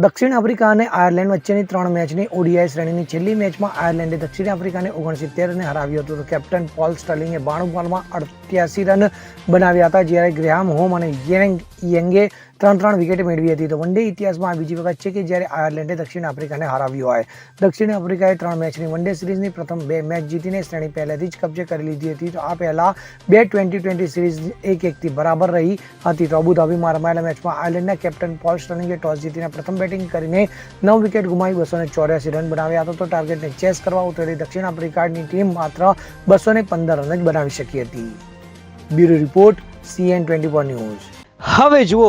દક્ષિણ આફ્રિકા અને આયર્લેન્ડ વચ્ચેની ત્રણ મેચની ઓડીઆઈ શ્રેણીની છેલ્લી મેચમાં આયર્લેન્ડે દક્ષિણ આફ્રિકાને ઓગણસિત્તેરને હરાવ્યું હતું તો કેપ્ટન પોલ સ્ટર્લિંગે બાણું બોલમાં અઠ્યાસી રન બનાવ્યા હતા જ્યારે ગ્રેહામ હોમ અને યેંગ યેંગે ત્રણ ત્રણ વિકેટ મેળવી હતી. તો વન ડે ઇતિહાસમાં આ બીજી વખત છે કે જ્યારે આયર્લેન્ડે દક્ષિણ આફ્રિકાને હરાવ્યું હોય. દક્ષિણ આફ્રિકાએ ત્રણ મેચની વન ડે સિરીઝની પ્રથમ બે મેચ જીતીને શ્રેણી પહેલેથી જ કબજે કરી લીધી હતી. તો આ પહેલાં બે ટ્વેન્ટી ટ્વેન્ટી સિરીઝ એક એકથી બરાબર રહી હતી. તો અબુધાબીમાં રમાયેલા મેચમાં આયર્લેન્ડના કેપ્ટન પોલ સ્ટર્લિંગે ટોસ જીતીને પ્રથમ બેટિંગ કરીને નવ વિકેટ ગુમાવી બસો ચોર્યાસી રન બનાવ્યા હતા. તો ટાર્ગેટને ચેસ કરવા ઉતરેલી દક્ષિણ આફ્રિકાની ટીમ માત્ર બસો પંદર રન જ બનાવી શકી હતી. Bureau report CN twenty news. હવે જુઓ